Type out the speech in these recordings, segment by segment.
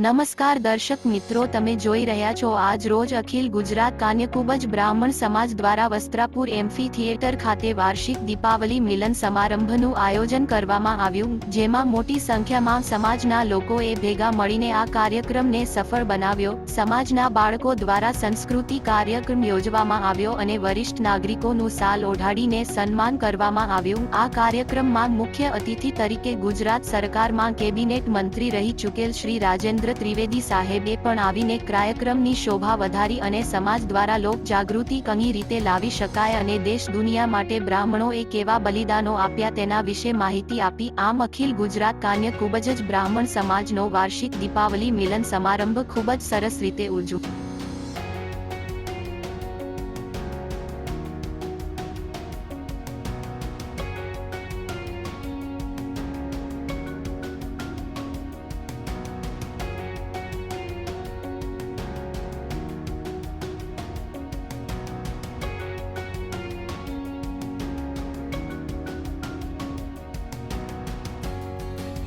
નમસ્કાર દર્શક મિત્રો, તમે જોઈ રહ્યા છો આજ રોજ અખિલ ગુજરાત કાન્યકુબજ બ્રાહ્મણ સમાજ દ્વારા વસ્ત્રાપુર એમ્ફી થિયેટર ખાતે વાર્ષિક દીપાવલી મિલન સમારંભનું આયોજન કરવામાં આવ્યું, જેમાં મોટી સંખ્યામાં સમાજના લોકોએ ભેગા મળીને આ કાર્યક્રમને સફળ બનાવ્યો. સમાજના બાળકો દ્વારા સંસ્કૃતિ કાર્યક્રમ યોજવામાં આવ્યો અને વરિષ્ઠ નાગરિકોનું સાલ ઓઢાડીને સન્માન કરવામાં આવ્યું. આ કાર્યક્રમમાં મુખ્ય અતિથિ તરીકે ગુજરાત સરકારમાં કેબિનેટ મંત્રી રહી ચૂકેલ શ્રી રાજેન્દ્ર ત્રિવેદી સાહેબે પણ આવીને કાર્યક્રમની શોભા વધારી અને સમાજ દ્વારા લોક જાગૃતિ કઈ રીતે લાવી શકાય અને દેશ દુનિયા માટે બ્રાહ્મણોએ કેવા બલિદાનો આપ્યા તેના વિશે માહિતી આપી. આમ અખિલ ગુજરાત કાન્ય ખૂબ જ બ્રાહ્મણ સમાજનો વાર્ષિક દીપાવલી મિલન સમારંભ ખૂબ જ સરસ રીતે ઉજવ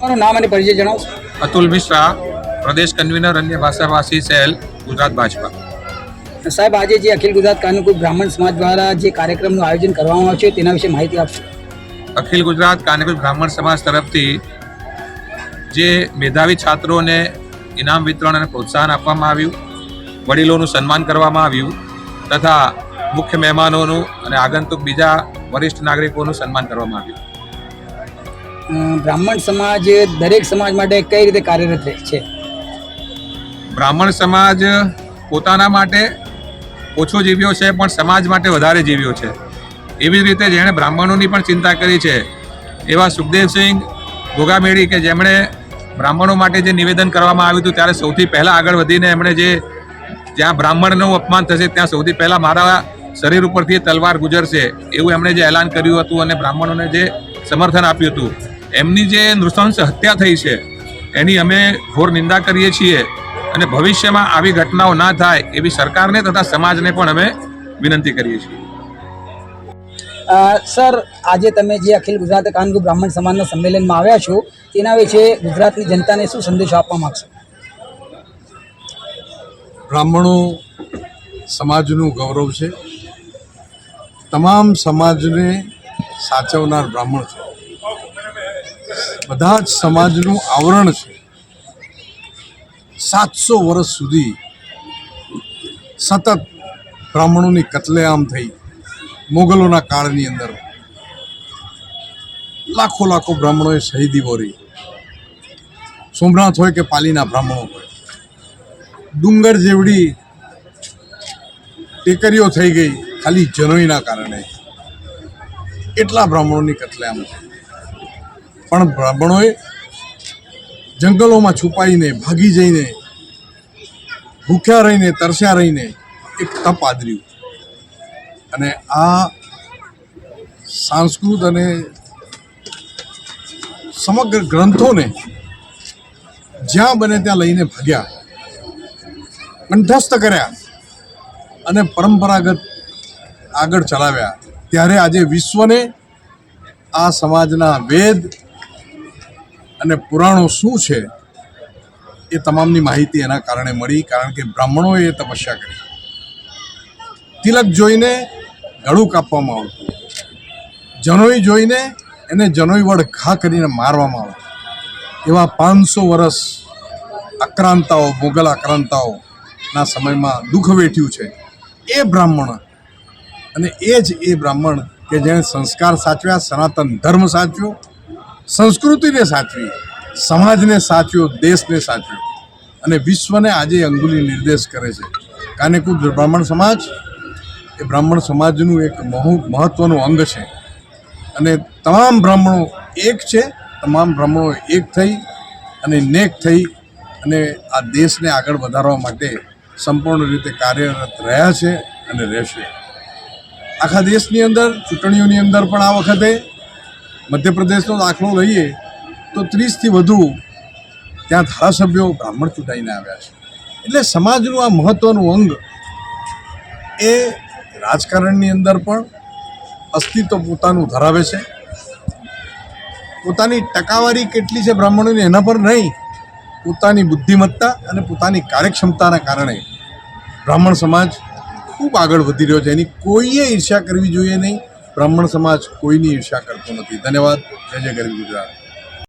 તમારું નામ અને પરિચય જણાવશો અતુલ મિશ્રા પ્રદેશ કન્વીનર અન્ય ભાષાભાષી સેલ ગુજરાત ભાજપા. સાહેબ આજે જે અખિલ ગુજરાત કાનુકુળ બ્રાહ્મણ સમાજ દ્વારા જે કાર્યક્રમનું આયોજન કરવામાં આવ્યું છે તેના વિશે માહિતી આપશો? અખિલ ગુજરાત કાનગર બ્રાહ્મણ સમાજ તરફથી જે મેધાવી છાત્રોને ઇનામ વિતરણ અને પ્રોત્સાહન આપવામાં આવ્યું વડીલોનું સન્માન કરવામાં આવ્યું તથા મુખ્ય મહેમાનોનું અને આગંતુક બીજા વરિષ્ઠ નાગરિકોનું સન્માન કરવામાં આવ્યું. બ્રાહ્મણ સમાજ દરેક સમાજ માટે કઈ રીતે કાર્યરત છે? બ્રાહ્મણ સમાજ પોતાના માટે ઓછો જીવ્યો છે, પણ સમાજ માટે વધારે જીવ્યો છે. એવી જ રીતે જેણે બ્રાહ્મણોની પણ ચિંતા કરી છે, એવા સુખદેવસિંહ ગોગામેડી કે જેમણે બ્રાહ્મણો માટે જે નિવેદન કરવામાં આવ્યું હતું, ત્યારે સૌથી પહેલાં આગળ વધીને એમણે જે જ્યાં બ્રાહ્મણનું અપમાન થશે, ત્યાં સૌથી પહેલાં મારા શરીર ઉપરથી તલવાર ગુજરશે, એવું એમણે જે એલાન કર્યું હતું અને બ્રાહ્મણોને જે સમર્થન આપ્યું હતું. એમની જે નૃશંસ હત્યા થઈ છે એની અમે ઘોર નિંદા કરીએ છીએ અને ભવિષ્યમાં આવી ઘટનાઓ ના થાય એવી સરકારને તથા સમાજને પણ અમે વિનંતી કરીએ છીએ. સર આજે તમે જે અખિલ ગુજરાત કાનગુ બ્રાહ્મણ સમાજના સંમેલનમાં આવ્યા છો તેના વિશે ગુજરાતની જનતાને શું સંદેશો આપવા માંગશો? બ્રાહ્મણો સમાજનું ગૌરવ છે. તમામ સમાજને સાચવનાર બ્રાહ્મણ છે. બધા જ સમાજનું આવરણ છે. સાતસો વર્ષ સુધી સતત બ્રાહ્મણોની કતલેઆમ થઈ મોગલોના કાળની અંદર. લાખો લાખો બ્રાહ્મણોએ શહીદી વોરી. સોમનાથ હોય કે પાલીના બ્રાહ્મણો હોય. ડુંગર જેવડી ટેકરીઓ થઈ ગઈ ખાલી જનોઈના કારણે. એટલા બ્રાહ્મણોની કતલેઆમ છે. પણ બ્રાહ્મણોએ જંગલોમાં છુપાઈને, ભાગી જઈને, ભૂખ્યા રહીને, તરસ્યા રહીને એક તપ આદર્યું. અને આ સાંસ્કૃત અને સમગ્ર ગ્રંથોને જ્યાં બને ત્યાં લઈને ભાગ્યા, કંઠસ્થ કર્યા અને પરંપરાગત આગળ ચલાવ્યા. ત્યારે આજે વિશ્વને આ સમાજના વેદ અને પુરાણો શું છે એ તમામની માહિતી એના કારણે મળી, કારણ કે બ્રાહ્મણોએ તપસ્યા કરી. તિલક જોઈને ગળું કાપવામાં આવતું. જનોઈ જોઈને એને જનોઈ વડ ઘા કરીને મારવામાં આવતું. એવા પાંચસો વર્ષ આક્રાંતાઓ, મુગલ આક્રાંતાઓના સમયમાં દુઃખ વેઠ્યું છે. એ બ્રાહ્મણ અને એ જ એ બ્રાહ્મણ કે જેણે સંસ્કાર સાચવ્યા, સનાતન ધર્મ સાચવ્યો સંસ્કૃતિને સાચવી, સમાજને સાચવ્યો, દેશને સાચવ્યો. અને વિશ્વને આજે અંગુલી નિર્દેશ કરે છે. કાનેકુબ બ્રાહ્મણ સમાજ, એ બ્રાહ્મણ સમાજનું એક બહુ મહત્ત્વનું અંગ છે. અને તમામ બ્રાહ્મણો એક છે, તમામ બ્રાહ્મણો એક થઈ અને નેક થઈ અને આ દેશને આગળ વધારવા માટે સંપૂર્ણ રીતે કાર્યરત રહ્યા છે અને રહેશે. આખા દેશની અંદર, ચૂંટણીઓની અંદર પણ આ વખતે મધ્યપ્રદેશનો દાખલો લઈએ તો ત્રીસથી વધુ ત્યાં ધારાસભ્યો બ્રાહ્મણ ચૂંટાઈને આવ્યા છે. એટલે સમાજનું આ મહત્ત્વનું અંગ એ રાજકારણની અંદર પણ અસ્તિત્વ પોતાનું ધરાવે છે. પોતાની ટકાવારી કેટલી છે બ્રાહ્મણોની એના પર નહીં, પોતાની બુદ્ધિમત્તા અને પોતાની કાર્યક્ષમતાના કારણે બ્રાહ્મણ સમાજ ખૂબ આગળ વધી રહ્યો છે. એની કોઈએ ઈર્ષ્યા કરવી જોઈએ નહીં. બ્રાહ્મણ સમાજ કોઈની ઈર્ષ્યા કરતો નથી. ધન્યવાદ. જય જય ગરીબ ગુજરાત.